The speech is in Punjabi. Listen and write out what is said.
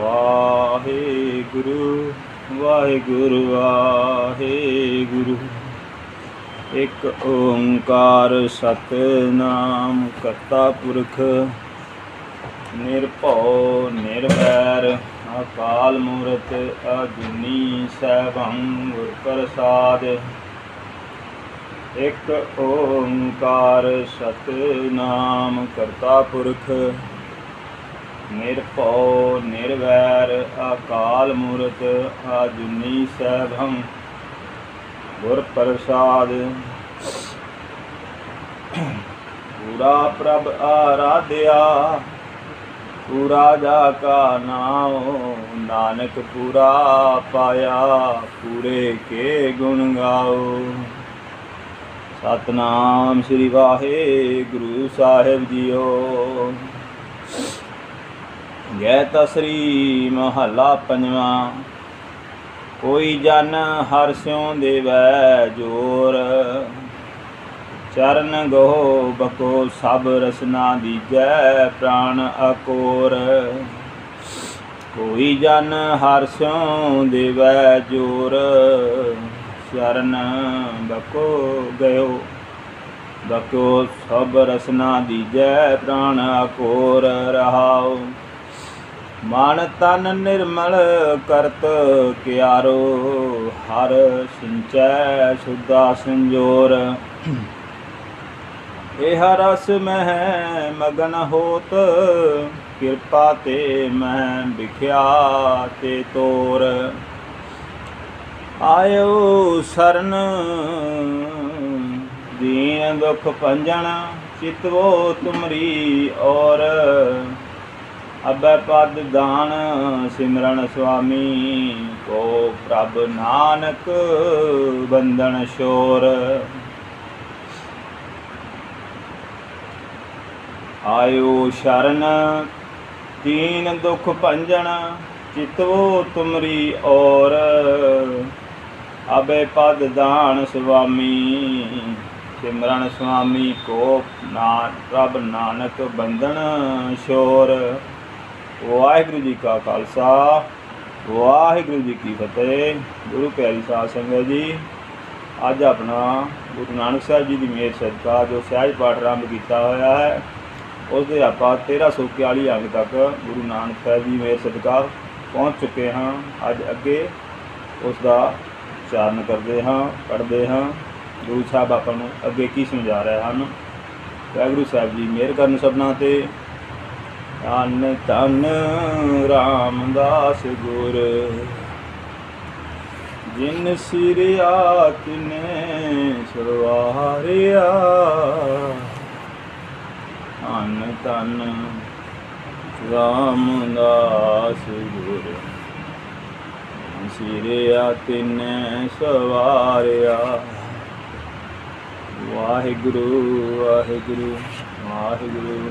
ਵਾਹਿਗੁਰੂ ਵਾਹਿਗੁਰੂ ਵਾਹਿਗੁਰੂ। ਇੱਕ ਓੰਕਾਰ ਸਤਨਾਮ ਕਰਤਾ ਪੁਰਖ, ਨਿਰਭਉ, ਨਿਰਵੈਰ, ਅਕਾਲ ਮੂਰਤ, ਅਜੂਨੀ ਸੈਭੰ ਗੁਰ ਪ੍ਰਸਾਦ ਇੱਕ ਓੰਕਾਰ ਸਤਨਾਮ ਕਰਤਾ ਪੁਰਖ ਨਿਰਭਉ, ਨਿਰਵੈਰ, ਅਕਾਲ ਮੂਰਤ ਆਜੁਨੀ ਸੈਭੰ। ਗੁਰ ਪ੍ਰਸਾਦ। ਪੂਰਾ ਪ੍ਰਭ ਆਰਾਧਿਆ, ਪੂਰਾ ਜਾ ਕਾ ਨਾਮ ਨਾਨਕ ਪੂਰਾ ਪਾਇਆ, ਪੂਰੇ ਕੇ ਗੁਣ ਗਾਓ ਸਤਨਾਮ ਸ੍ਰੀ ਵਾਹਿਗੁਰੂ ਸਾਹਿਬ ਜੀਓ। ਜੈ ਤਸਰੀ ਮਹੱਲਾ ਪੰਜਵਾਂ। ਕੋਈ ਜਨ ਹਰ ਸਿਉ ਦੇਵੈ ਜੋਰ। ਚਰਨ ਗੋ ਬਕੋ ਸਭ ਰਸਨਾ ਦੀਜੈ ਪ੍ਰਾਣ ਅਕੋਰ। ਕੋਈ ਜਨ ਹਰ ਸਿਉ ਦੇਵੈ ਜੋਰ। ਚਰਨ ਬਕੋ ਗਇਓ। ਬਕੋ ਸਭ ਰਸਨਾ ਦੀਜੈ ਪ੍ਰਾਣ ਅਕੋਰ। ਰਹਾਓ। ਮਨ ਤਨ ਨਿਰਮਲ ਕਰਤ ਕਿਆਰੋ, ਹਰ ਸਿੰਚੈ ਸੁਦਾ ਸੰਜੋਰ। ਇਹ ਰਸ ਮਹਿ ਮਗਨ ਹੋਤ, ਕਿਰਪਾ ਤੇ ਮੈਂ ਵਿਖਿਆ ਤੇ ਤੋਰ। ਆਇਓ ਸਰਨ, ਦੀਨ ਦੁਖ ਭੰਜਨ ਚਿਤਵੋ ਤੁਮਰੀ ਔਰ। ਅਬੈ ਪਦ ਦਾਨ ਸਿਮਰਨ ਸੁਆਮੀ ਕੋ ਪ੍ਰਭ ਨਾਨਕ ਬੰਧਨ ਸ਼ੋਰ। ਆਇਓ ਸ਼ਰਨ ਤੀਨ ਦੁਖ ਭੰਜਨ, ਚਿਤਵੋ ਤੁਮਰੀ ਔਰ। ਅਬੈ ਪਦ ਦਾਨ ਸੁਆਮੀ, ਸਿਮਰਨ ਸੁਆਮੀ ਕੋ ਨਾਨ ਪ੍ਰਭ ਨਾਨਕ ਬੰਦਨ ਸ਼ੋਰ। ਵਾਹਿਗੁਰੂ ਜੀ ਕਾ ਖਾਲਸਾ, ਵਾਹਿਗੁਰੂ ਜੀ ਕੀ ਫਤਿਹ। ਗੁਰੂ ਪਿਆਰੀ ਸਾਧ ਸੰਗਤ ਜੀ, ਅੱਜ ਆਪਣਾ ਗੁਰੂ ਨਾਨਕ ਸਾਹਿਬ ਜੀ ਦੀ ਮੇਰ ਸਦਕਾ ਜੋ ਸਹਿਜ ਪਾਠ ਆਰੰਭ ਕੀਤਾ ਹੋਇਆ ਹੈ ਉਸ ਦੇ ਆਪਾਂ 1341 ਅੰਗ ਤੱਕ ਗੁਰੂ ਨਾਨਕ ਸਾਹਿਬ ਜੀ ਮੇਰ ਸਦਕਾ ਪਹੁੰਚ ਚੁੱਕੇ ਹਾਂ। ਅੱਜ ਅੱਗੇ ਉਸ ਦਾ ਉਚਾਰਨ ਕਰਦੇ ਹਾਂ, ਪੜ੍ਹਦੇ ਹਾਂ। ਗੁਰੂ ਸਾਹਿਬ ਆਪਾਂ ਨੂੰ ਅੱਗੇ ਕੀ ਸਮਝਾ ਰਹੇ ਹਨ? ਵਾਹਿਗੁਰੂ ਸਾਹਿਬ ਜੀ ਮਿਹਰ ਕਰਨ ਸਭਨਾਂ ਤੇ ਧੰਨ ਧੰਨ ਰਾਮਦਾਸ ਗੁਰ। ਜਿਨ ਸਿਰਿਆ, ਤਿਨੇ ਸਵਾਰਿਆ। ਧੰਨ ਧੰਨ ਰਾਮਦਾਸ ਗੁਰ। ਸਿਰਿਆ, ਤਿਨੇ ਸਵਾਰਿਆ। ਵਾਹਿਗੁਰੂ ਵਾਹਿਗੁਰੂ ਵਾਹਿਗੁਰੂ।